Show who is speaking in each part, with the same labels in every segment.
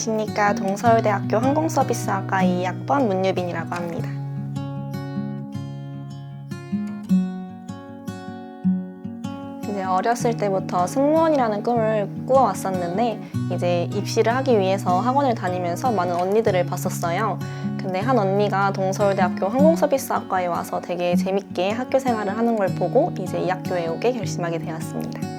Speaker 1: 안녕하십니까. 동서울대학교 항공서비스학과 2학번 문유빈이라고 합니다. 이제 어렸을 때부터 승무원이라는 꿈을 꾸어왔었는데 이제 입시를 하기 위해서 학원을 다니면서 많은 언니들을 봤었어요. 근데 한 언니가 동서울대학교 항공서비스학과에 와서 되게 재밌게 학교 생활을 하는 걸 보고 이제 이 학교에 오게 결심하게 되었습니다.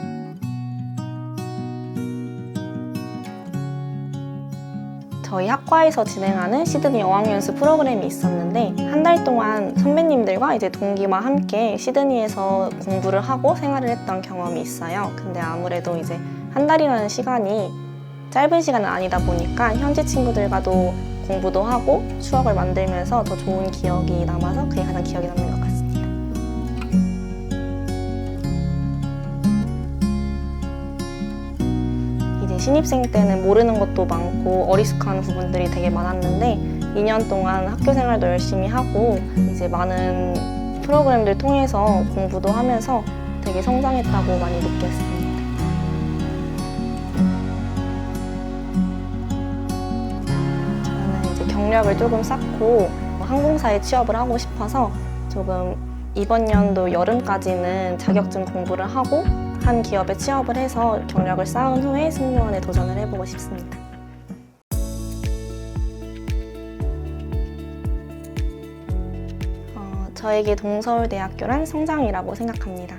Speaker 1: 저희 학과에서 진행하는 시드니 어학연수 프로그램이 있었는데 한 달 동안 선배님들과 이제 동기와 함께 시드니에서 공부를 하고 생활을 했던 경험이 있어요. 근데 아무래도 이제 한 달이라는 시간이 짧은 시간은 아니다 보니까 현지 친구들과도 공부도 하고 추억을 만들면서 더 좋은 기억이 남아서 그게 가장 기억에 남는 것 같습니 신입생 때는 모르는 것도 많고 어리숙한 부분들이 되게 많았는데 2년 동안 학교 생활도 열심히 하고 이제 많은 프로그램들 통해서 공부도 하면서 되게 성장했다고 많이 느꼈습니다. 저는 이제 경력을 조금 쌓고 항공사에 취업을 하고 싶어서 조금 이번 연도 여름까지는 자격증 공부를 하고 한 기업에 취업을 해서 경력을 쌓은 후에 승무원에 도전을 해보고 싶습니다. 어, 저에게 동서울대학교란 성장이라고 생각합니다.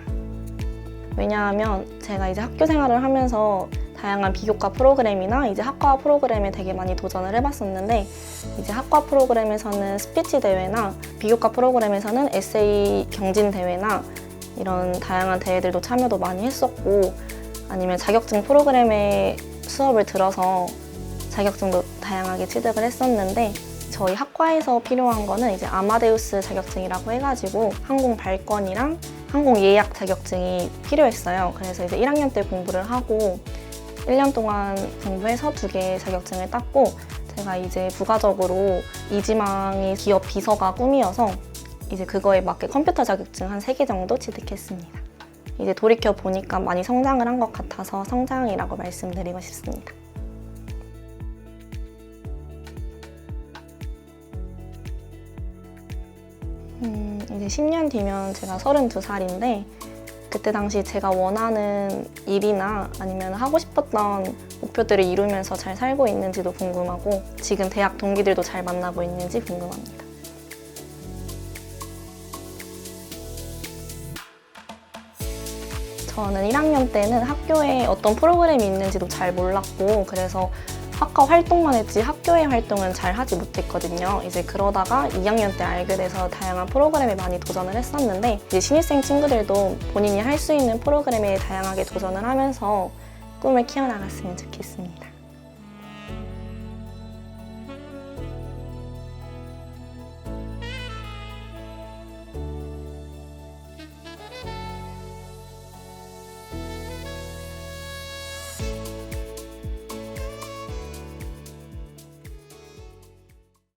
Speaker 1: 왜냐하면 제가 이제 학교 생활을 하면서 다양한 비교과 프로그램이나 이제 학과 프로그램에 되게 많이 도전을 해봤었는데 이제 학과 프로그램에서는 스피치 대회나 비교과 프로그램에서는 에세이 경진 대회나 이런 다양한 대회들도 참여도 많이 했었고 아니면 자격증 프로그램에 수업을 들어서 자격증도 다양하게 취득을 했었는데 저희 학과에서 필요한 거는 이제 아마데우스 자격증이라고 해가지고 항공 발권이랑 항공 예약 자격증이 필요했어요. 그래서 이제 1학년 때 공부를 하고 1년 동안 공부해서 두 개의 자격증을 땄고 제가 이제 부가적으로 이지망이 기업 비서가 꿈이어서 이제 그거에 맞게 컴퓨터 자격증 한 세 개 정도 취득했습니다. 이제 돌이켜 보니까 많이 성장을 한 것 같아서 성장이라고 말씀드리고 싶습니다. 음, 이제 10년 뒤면 제가 32살인데 그때 당시 제가 원하는 일이나 아니면 하고 싶었던 목표들을 이루면서 잘 살고 있는지도 궁금하고 지금 대학 동기들도 잘 만나고 있는지 궁금합니다. 저는 1학년 때는 학교에 어떤 프로그램이 있는지도 잘 몰랐고 그래서 학과 활동만 했지 학교의 활동은 잘 하지 못했거든요. 이제 그러다가 2학년 때 알게 돼서 다양한 프로그램에 많이 도전을 했었는데 이제 신입생 친구들도 본인이 할 수 있는 프로그램에 다양하게 도전을 하면서 꿈을 키워나갔으면 좋겠습니다.